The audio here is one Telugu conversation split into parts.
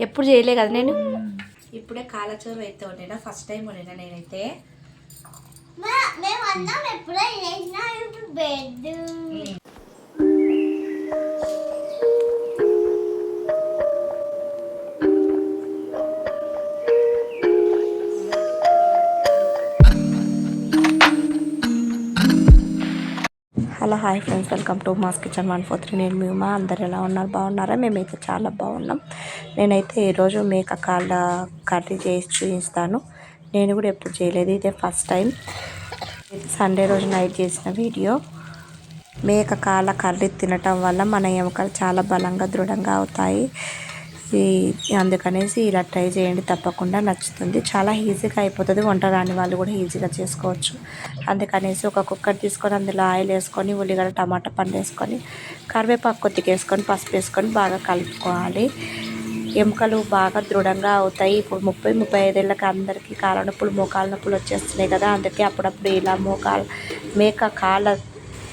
ఎప్పుడు చేయలే కదా నేను? ఇప్పుడే కాలచోరు అయితే వండినా ఫస్ట్ టైం వండినా నేనైతే. మేము అన్నాం ఎప్పుడో hello hi friends. Welcome to Ma's kitchen one four three. నేను మీ ఉమా. అందరు ఎలా ఉన్నారు? బాగున్నారా? మేమైతే చాలా బాగున్నాం. నేనైతే ఈరోజు మేక కాళ్ళ కర్రీ చేసి చూపిస్తాను. నేను కూడా ఎప్పుడు చేయలేదు. ఇదే ఫస్ట్ టైం. ఇది సండే రోజు నైట్ చేసిన వీడియో. మేక కాళ్ళ కర్రీ తినటం వల్ల మన ఎముకలు చాలా బలంగా దృఢంగా అవుతాయి. అందుకనేసి ఇలా ట్రై చేయండి తప్పకుండా నచ్చుతుంది. చాలా ఈజీగా అయిపోతుంది వంట రాని వాళ్ళు కూడా ఈజీగా చేసుకోవచ్చు. అందుకనేసి ఒక కుక్కర్ తీసుకొని అందులో ఆయిల్ వేసుకొని ఉల్లిగడ్డ టమాటా పండు వేసుకొని కరివేపాకు కొద్దిగా వేసుకొని పసుపు వేసుకొని బాగా కలుపుకోవాలి. ఎముకలు బాగా దృఢంగా అవుతాయి. ఇప్పుడు ముప్పై ముప్పై ఐదేళ్ళకి అందరికీ కాళ్ళ నొప్పులు మోకాళ్ళ నొప్పులు వచ్చేస్తున్నాయి కదా. అందుకే అప్పుడప్పుడు ఇలా మోకాలు మేక కాళ్ళ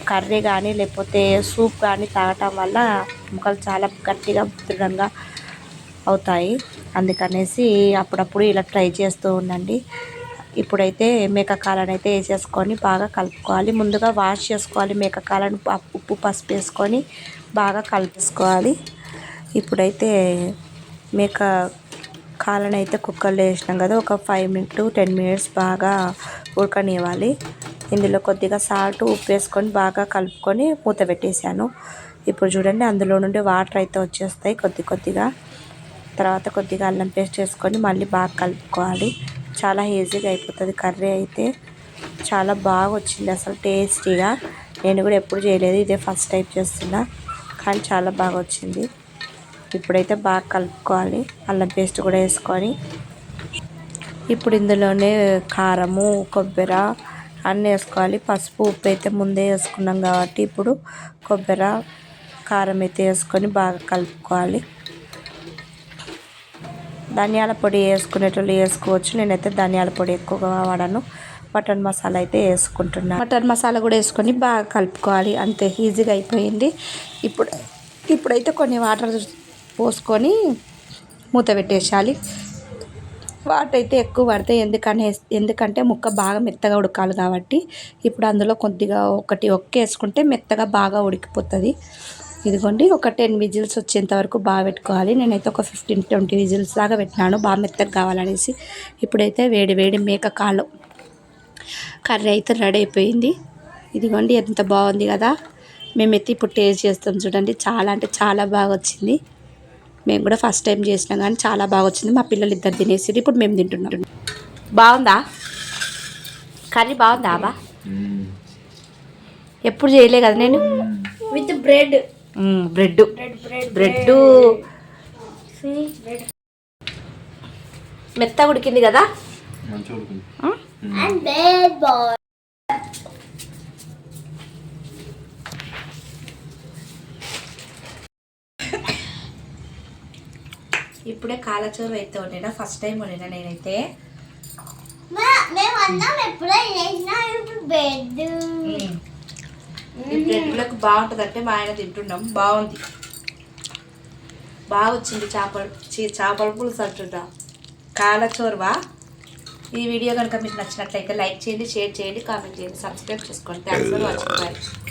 కర్రీ కానీ లేకపోతే సూప్ కానీ తాగటం వల్ల ఎముకలు చాలా గట్టిగా దృఢంగా అవుతాయి. అందుకనేసి అప్పుడప్పుడు ఇలా ట్రై చేస్తూ ఉండండి. ఇప్పుడైతే మేకకాలను అయితే వేసేసుకొని బాగా కలుపుకోవాలి. ముందుగా వాష్ చేసుకోవాలి మేకకాలను ఉప్పు పసుపు వేసుకొని బాగా కలిపేసుకోవాలి. ఇప్పుడైతే మేక కాలను అయితే కుక్కర్లో వేసినాం కదా ఒక ఫైవ్ మినిట్ టెన్ మినిట్స్ బాగా ఉడకనివ్వాలి. ఇందులో కొద్దిగా సాల్ట్ ఉప్పు వేసుకొని బాగా కలుపుకొని మూత పెట్టేశాను. ఇప్పుడు చూడండి అందులో నుండి వాటర్ అయితే వచ్చేస్తాయి కొద్ది కొద్దిగా. తర్వాత కొద్దిగా అల్లం పేస్ట్ వేసుకొని మళ్ళీ బాగా కలుపుకోవాలి. చాలా ఈజీగా అయిపోతుంది. కర్రీ అయితే చాలా బాగా వచ్చింది అసలు టేస్టీగా. నేను కూడా ఎప్పుడు చేయలేదు. ఇదే ఫస్ట్ టైం చేస్తున్నా. కానీ చాలా బాగా వచ్చింది. ఇప్పుడైతే బాగా కలుపుకోవాలి. అల్లం పేస్ట్ కూడా వేసుకొని. ఇప్పుడు ఇందులోనే కారము కొబ్బరి అన్నీ వేసుకోవాలి. పసుపు ఉప్పు అయితే ముందే వేసుకున్నాం కాబట్టి ఇప్పుడు కొబ్బరి కారం అయితే వేసుకొని బాగా కలుపుకోవాలి. ధనియాల పొడి వేసుకునేటోళ్ళు వేసుకోవచ్చు. నేనైతే ధనియాల పొడి ఎక్కువగా వాడాను. మటన్ మసాలా అయితే వేసుకుంటున్నాను మటన్ మసాలా కూడా వేసుకొని బాగా కలుపుకోవాలి. అంతే ఈజీగా అయిపోయింది. ఇప్పుడు ఇప్పుడైతే కొన్ని వాటర్ పోసుకొని మూత పెట్టేసాలి వాటర్ అయితే ఎక్కువ పడతాయి ఎందుకనే ఎందుకంటే ముక్క బాగా మెత్తగా ఉడకాలి కాబట్టి. ఇప్పుడు అందులో కొద్దిగా ఒకటి ఒక్క వేసుకుంటే మెత్తగా బాగా ఉడికిపోతుంది. ఇదిగోండి ఒక టెన్ విజిల్స్ వచ్చేంత వరకు బాగా పెట్టుకోవాలి. నేనైతే ఒక ఫిఫ్టీన్ ట్వంటీ విజిల్స్ దాకా పెట్టినాను. బాగా మెత్తగా కావాలనేసి ఇప్పుడైతే వేడి వేడి మేక కాలు కర్రీ అయితే రెడీ అయిపోయింది. ఇదిగోండి ఎంత బాగుంది కదా. మేమైతే ఇప్పుడు టేస్ట్ చేస్తాం చూడండి. చాలా అంటే చాలా బాగా వచ్చింది. మేము కూడా ఫస్ట్ టైం చేసినాం కానీ చాలా బాగా వచ్చింది. మా పిల్లలు ఇద్దరు తినేసి ఇప్పుడు మేము తింటున్నాం. బాగుందా? కర్రీ బాగుందా బా ఎప్పుడు చేయలే కదా నేను? With bread bread bread bread bread. మెత్తగా ఉడికింది కదా? ఇప్పుడే కాలచోరు అయితే వండినా ఫస్ట్ టైం వండినా నేనైతే. మేము అన్నాం ఎప్పుడో ఇప్పుడు బెడ్ ఈ బ్రెడ్లకు బాగుంటుంది అంటే మా ఆయన తింటున్నాం బాగుంది. బాగా వచ్చింది చేపలు చేపల పులుసు అంటుంటా కాలచోరువా? ఈ వీడియో కనుక మీకు నచ్చినట్లయితే లైక్ చేయండి షేర్ చేయండి కామెంట్ చేయండి సబ్స్క్రైబ్ చేసుకోండి. Thanks for watching bye